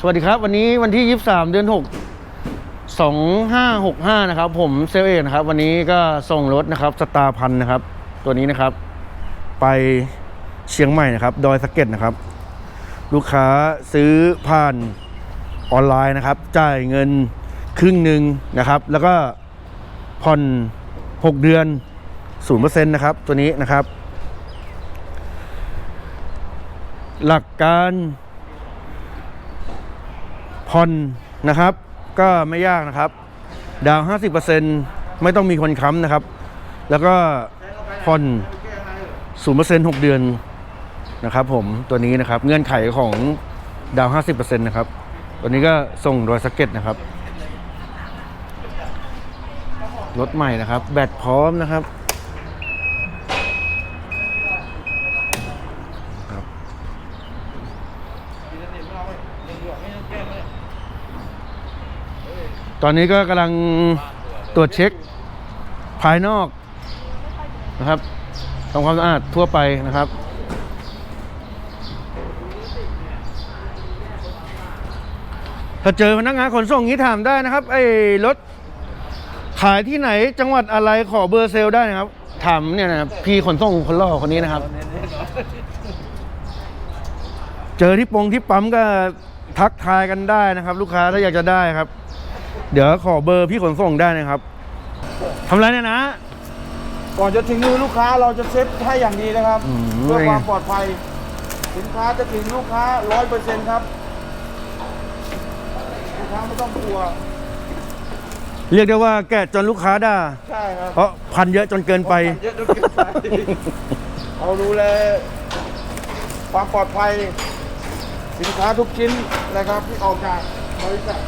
สวัสดีครับ วันนี้วันที่ 23 เดือน 6 2565 นะครับ ผมเซลเอกนะครับ วันนี้ก็ส่งรถนะครับสตาร์พันนะครับ ตัวนี้นะครับ ไปเชียงใหม่นะครับ ดอยสะเก็ดนะครับ ลูกค้าซื้อผ่านออนไลน์นะครับ จ่ายเงินครึ่งหนึ่งนะครับ แล้วก็ผ่อน 6 เดือน 0%นะครับ ตัวนี้นะครับ หลักการ ผ่อนนะครับ ก็ไม่ยากนะครับ ดาวน์50%ไม่ต้องมีคนค้ำนะครับ แล้วก็ผ่อน 0% 6 เดือนนะครับ ผมตัวนี้นะครับเงื่อนไขของดาวน์50%นะครับ ตัวนี้ก็ส่งโดยสเก็ตนะครับรถใหม่นะครับ แบตพร้อมนะครับ ตอนนี้ก็กำลังตรวจเช็คภายนอกนะครับทำความสะอาดทั่วไปนะครับ ถ้าเจอพนักงานขนส่งนี้ถามได้นะครับ ไอ้รถขายที่ไหนจังหวัดอะไรขอเบอร์เซลได้นะครับ ถามเนี่ยนะครับพี่ขนส่งคนล่อคนนี้นะครับ เจอที่ปงที่ปั๊มก็ทักทายกันได้นะครับ ลูกค้าถ้าอยากจะได้ครับ เดี๋ยวขอเบอร์พี่ขนส่งได้นะครับทำไรเนี่ยนะ ก่อนจะถึงมือลูกค้าเราจะเซ็ตให้อย่างดีนะครับ อืม เพื่อความปลอดภัย สินค้าจะถึงลูกค้าร้อยเปอร์เซ็นต์ครับ ลูกค้าไม่ต้องกลัว เรียกได้ว่าแกะจนลูกค้าด่าใช่ครับเพราะพันเยอะจนเกินไปเยอะจนเกินไปเราดูแลความปลอดภัย สินค้าทุกชิ้นนะครับที่ออกจากบริษัท